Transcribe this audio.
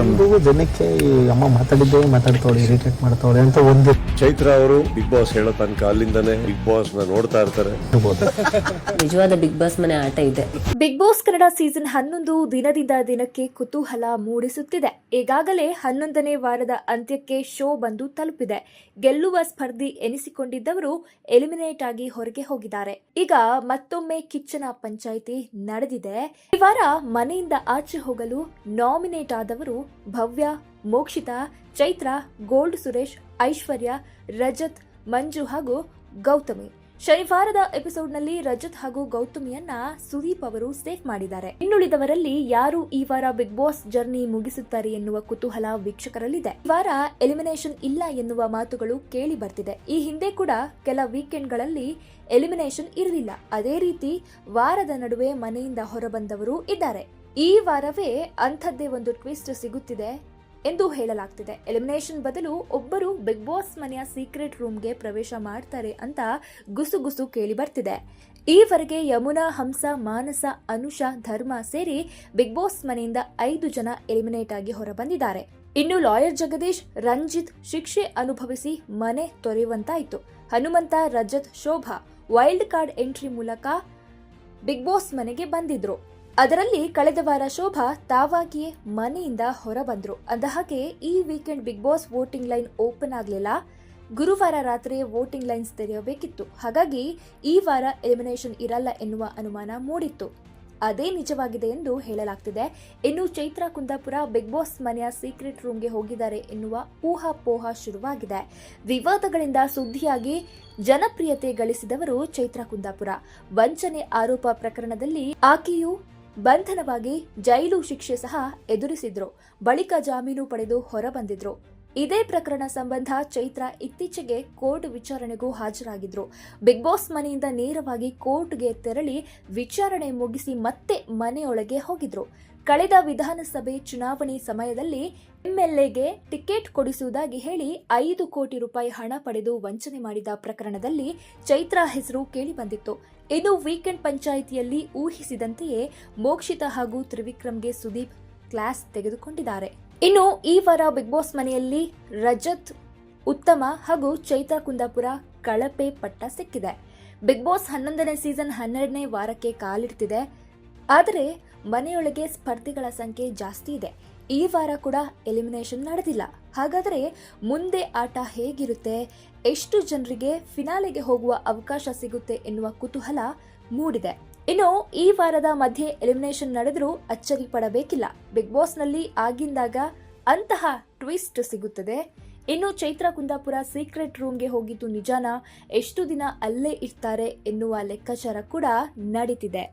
ಒಂದು ಜನಕ್ಕೆ ಈ ಅಮ್ಮ ಮಾತಾಡಿದ್ದೆ ಮಾತಾಡ್ತಾವಳೆ ಇರಿಟೇಟ್ ಮಾಡ್ತಾವಳೆ ಅಂತ ಒಂದು ಚೈತ್ರ ಅವರು ಬಿಗ್ ಬಾಸ್ ಹೇಳೋ ತನಕ ಅಲ್ಲಿಂದನೇ ಬಿಗ್ ಬಾಸ್ನ ನೋಡ್ತಾ ಇರ್ತಾರೆ. ನಿಜವಾದ ಬಿಗ್ ಬಾಸ್ ಮನೆ ಆಟ ಇದೆ. ಬಿಗ್ ಬಾಸ್ ಕನ್ನಡ ಸೀಸನ್ ಹನ್ನೊಂದು ದಿನದಿಂದ ದಿನಕ್ಕೆ ಕುತೂಹಲ ಮೂಡಿಸುತ್ತಿದೆ. ಈಗಾಗಲೇ ಹನ್ನೊಂದನೇ ವಾರದ ಅಂತ್ಯಕ್ಕೆ ಶೋ ಬಂದು ತಲುಪಿದೆ. ಗೆಲ್ಲುವ ಸ್ಪರ್ಧಿ ಎನಿಸಿಕೊಂಡಿದ್ದವರು ಎಲಿಮಿನೇಟ್ ಆಗಿ ಹೊರಗೆ ಹೋಗಿದ್ದಾರೆ. ಈಗ ಮತ್ತೊಮ್ಮೆ ಕಿಚ್ಚನ ಪಂಚಾಯಿತಿ ನಡೆದಿದೆ. ಈ ವಾರ ಮನೆಯಿಂದ ಆಚೆ ಹೋಗಲು ನಾಮಿನೇಟ್ ಆದವರು ಭವ್ಯ ಮೋಕ್ಷಿತಾ ಚೈತ್ರ ಗೋಲ್ಡ್ ಸುರೇಶ್ ಐಶ್ವರ್ಯ ರಜತ್ ಮಂಜು ಹಾಗೂ ಗೌತಮಿ. ಶನಿವಾರದ ಎಪಿಸೋಡ್ನಲ್ಲಿ ರಜತ್ ಹಾಗೂ ಗೌತಮಿಯನ್ನ ಸುದೀಪ್ ಅವರು ಸೇಫ್ ಮಾಡಿದ್ದಾರೆ. ಇನ್ನುಳಿದವರಲ್ಲಿ ಯಾರು ಈ ವಾರ ಬಿಗ್ ಬಾಸ್ ಜರ್ನಿ ಮುಗಿಸುತ್ತಾರೆ ಎನ್ನುವ ಕುತೂಹಲ ವೀಕ್ಷಕರಲ್ಲಿದೆ. ಈ ವಾರ ಎಲಿಮಿನೇಷನ್ ಇಲ್ಲ ಎನ್ನುವ ಮಾತುಗಳು ಕೇಳಿ ಬರ್ತಿದೆ. ಈ ಹಿಂದೆ ಕೂಡ ಕೆಲ ವೀಕೆಂಡ್ಗಳಲ್ಲಿ ಎಲಿಮಿನೇಷನ್ ಇರಲಿಲ್ಲ. ಅದೇ ರೀತಿ ವಾರದ ನಡುವೆ ಮನೆಯಿಂದ ಹೊರಬಂದವರು ಇದ್ದಾರೆ. ಈ ವಾರವೇ ಅಂಥದ್ದೇ ಒಂದು ಟ್ವಿಸ್ಟ್ ಸಿಗುತ್ತಿದೆ. ಎಂದು ಹೇಳಲಾಗ್ತಿದೆ. ಎಲಿಮಿನೇಷನ್ ಬದಲು ಒಬ್ಬರು ಬಿಗ್ ಬಾಸ್ ಮನೆಯ ಸೀಕ್ರೆಟ್ ರೂಮ್ಗೆ ಪ್ರವೇಶ ಮಾಡ್ತಾರೆ ಅಂತ ಗುಸುಗುಸು ಕೇಳಿ ಬರ್ತಿದೆ ಈವರೆಗೆ ಯಮುನಾ, ಹಂಸ, ಮಾನಸ, ಅನುಷಾ, ಧರ್ಮ ಸೇರಿ ಬಿಗ್ ಬಾಸ್ ಮನೆಯಿಂದ ಐದು ಜನ ಎಲಿಮಿನೇಟ್ ಆಗಿ ಹೊರಬಂದಿದ್ದಾರೆ. ಇನ್ನು ಲಾಯರ್ ಜಗದೀಶ್, ರಂಜಿತ್ ಶಿಕ್ಷೆ ಅನುಭವಿಸಿ ಮನೆ ತೊರೆಯುವಂತಾಯಿತು. Hanumantha, Rajath, Shobha wild card entry ಮೂಲಕ ಬಿಗ್ ಬಾಸ್ ಮನೆಗೆ ಬಂದಿದ್ರು. ಅದರಲ್ಲಿ ಕಳೆದ ವಾರ ಶೋಭಾ ತಾವಾಗಿಯೇ ಮನೆಯಿಂದ ಹೊರಬಂದ್ರು. ಅಂದಹಾಗೆ, ಈ weekend Bigg Boss voting line open ಆಗಲಿಲ್ಲ. ಗುರುವಾರ ರಾತ್ರಿ ವೋಟಿಂಗ್ ಲೈನ್ಸ್ ತೆರೆಯಬೇಕಿತ್ತು. ಹಾಗಾಗಿ, ಈ ವಾರ ಎಲಿಮಿನೇಷನ್ ಇರಲ್ಲ ಎನ್ನುವ ಅನುಮಾನ ಮೂಡಿತ್ತು. ಅದೇ ನಿಜವಾಗಿದೆ ಎಂದು ಹೇಳಲಾಗ್ತಿದೆ. ಇನ್ನು ಚೈತ್ರ ಕುಂದಾಪುರ ಬಿಗ್ ಬಾಸ್ ಮನೆಯ ಸೀಕ್ರೆಟ್ ರೂಮ್ಗೆ ಹೋಗಿದ್ದಾರೆ ಎನ್ನುವ ಊಹಾಪೋಹ ಶುರುವಾಗಿದೆ. ವಿವಾದಗಳಿಂದ ಸುದ್ದಿಯಾಗಿ ಜನಪ್ರಿಯತೆ ಗಳಿಸಿದವರು ಚೈತ್ರ ಕುಂದಾಪುರ. ವಂಚನೆ ಆರೋಪ ಪ್ರಕರಣದಲ್ಲಿ ಆಕೆಯು ಬಂಧನವಾಗಿ ಜೈಲು ಶಿಕ್ಷೆ ಸಹ ಎದುರಿಸಿದ್ರು. ಬಳಿಕ ಜಾಮೀನು ಪಡೆದು ಹೊರಬಂದಿದ್ರು. ಇದೇ ಪ್ರಕರಣ ಸಂಬಂಧ ಚೈತ್ರ ಇತ್ತೀಚೆಗೆ ಕೋರ್ಟ್ ವಿಚಾರಣೆಗೂ ಹಾಜರಾಗಿದ್ರು. ಬಿಗ್ ಬಾಸ್ ಮನೆಯಿಂದ ನೇರವಾಗಿ ಕೋರ್ಟ್ಗೆ ತೆರಳಿ ವಿಚಾರಣೆ ಮುಗಿಸಿ ಮತ್ತೆ ಮನೆಯೊಳಗೆ ಹೋಗಿದ್ರು. ಕಳೆದ ವಿಧಾನಸಭೆ ಚುನಾವಣೆ ಸಮಯದಲ್ಲಿ ಎಂಎಲ್ಎಗೆ ಟಿಕೆಟ್ ಕೊಡಿಸುವುದಾಗಿ ಹೇಳಿ ಐದು ಕೋಟಿ ರೂಪಾಯಿ ಹಣ ಪಡೆದು ವಂಚನೆ ಮಾಡಿದ ಪ್ರಕರಣದಲ್ಲಿ ಚೈತ್ರ ಹೆಸರು ಕೇಳಿಬಂದಿತ್ತು. ಇನ್ನು ವೀಕೆಂಡ್ ಪಂಚಾಯಿತಿಯಲ್ಲಿ ಊಹಿಸಿದಂತೆಯೇ ಮೋಕ್ಷಿತ ಹಾಗೂ ತ್ರಿವಿಕ್ರಮ್ಗೆ ಸುದೀಪ್ ಕ್ಲಾಸ್ ತೆಗೆದುಕೊಂಡಿದ್ದಾರೆ. ಇನ್ನು ಈ ವಾರ ಬಿಗ್ ಬಾಸ್ ಮನೆಯಲ್ಲಿ ರಜತ್ ಉತ್ತಮ ಹಾಗೂ ಚೈತ್ರ ಕುಂದಾಪುರ ಕಳಪೆ ಪಟ್ಟ ಸಿಕ್ಕಿದೆ. ಬಿಗ್ ಬಾಸ್ ಹನ್ನೊಂದನೇ ಸೀಸನ್ ಹನ್ನೆರಡನೇ ವಾರಕ್ಕೆ ಕಾಲಿಡ್ತಿದೆ. ಆದರೆ ಮನೆಯೊಳಗೆ ಸ್ಪರ್ಧಿಗಳ ಸಂಖ್ಯೆ ಜಾಸ್ತಿ ಇದೆ. ಈ ವಾರ ಕೂಡ ಎಲಿಮಿನೇಷನ್ ನಡೆದಿಲ್ಲ. ಹಾಗಾದರೆ ಮುಂದೆ ಆಟ ಹೇಗಿರುತ್ತೆ? ಎಷ್ಟು ಜನರಿಗೆ ಫಿನಾಲೆಗೆ ಹೋಗುವ ಅವಕಾಶ ಸಿಗುತ್ತೆ ಎನ್ನುವ ಕುತೂಹಲ ಮೂಡಿದೆ. ಇನ್ನು ಈ ವಾರದ ಮಧ್ಯೆ ಎಲಿಮಿನೇಷನ್ ನಡೆದರೂ ಅಚ್ಚರಿ ಪಡಬೇಕಿಲ್ಲ. ಬಿಗ್ ಬಾಸ್ನಲ್ಲಿ ಆಗಿಂದಾಗ ಅಂತಹ ಟ್ವಿಸ್ಟ್ ಸಿಗುತ್ತದೆ. ಇನ್ನು ಚೈತ್ರ ಕುಂದಾಪುರ ಸೀಕ್ರೆಟ್ ರೂಮ್ಗೆ ಹೋಗಿದ್ದು ನಿಜಾನ ಎಷ್ಟು ದಿನ ಅಲ್ಲೇ ಇರ್ತಾರೆ ಎನ್ನುವ ಲೆಕ್ಕಾಚಾರ ಕೂಡ ನಡೀತಿದೆ.